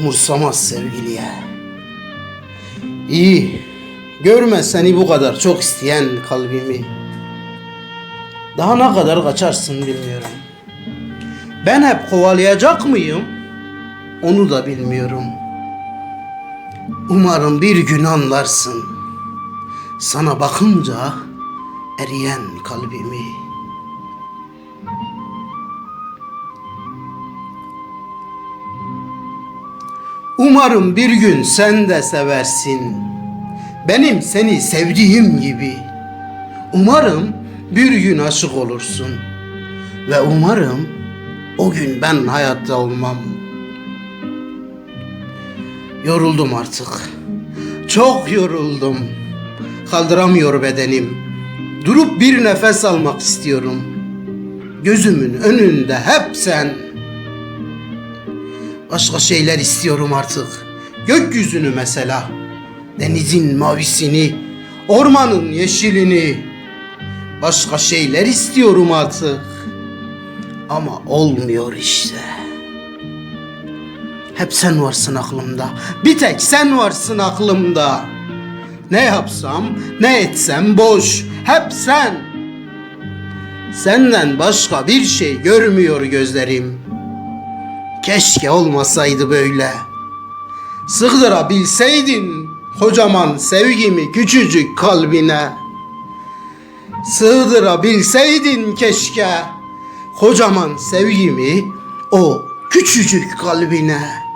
umursamaz sevgiliye. İyi, görme seni bu kadar çok isteyen kalbimi. Daha ne kadar kaçarsın bilmiyorum. Ben hep kovalayacak mıyım? Onu da bilmiyorum. Umarım bir gün anlarsın. Sana bakınca eriyen kalbimi. Umarım bir gün sen de seversin. Benim seni sevdiğim gibi. Umarım bir gün aşık olursun. Ve umarım o gün ben hayatta olmam. Yoruldum artık. Çok yoruldum. Kaldıramıyor bedenim. Durup bir nefes almak istiyorum. Gözümün önünde hep sen. Başka şeyler istiyorum artık. Gökyüzünü mesela. Denizin mavisini, ormanın yeşilini. Başka şeyler istiyorum artık. Ama olmuyor işte. Hep sen varsın aklımda. Bir tek sen varsın aklımda. Ne yapsam, ne etsem boş. Hep sen. Senden başka bir şey görmüyor gözlerim. Keşke olmasaydı böyle. Sığdırabilseydin kocaman sevgimi küçücük kalbine. Sığdırabilseydin keşke kocaman sevgimi o küçücük kalbine.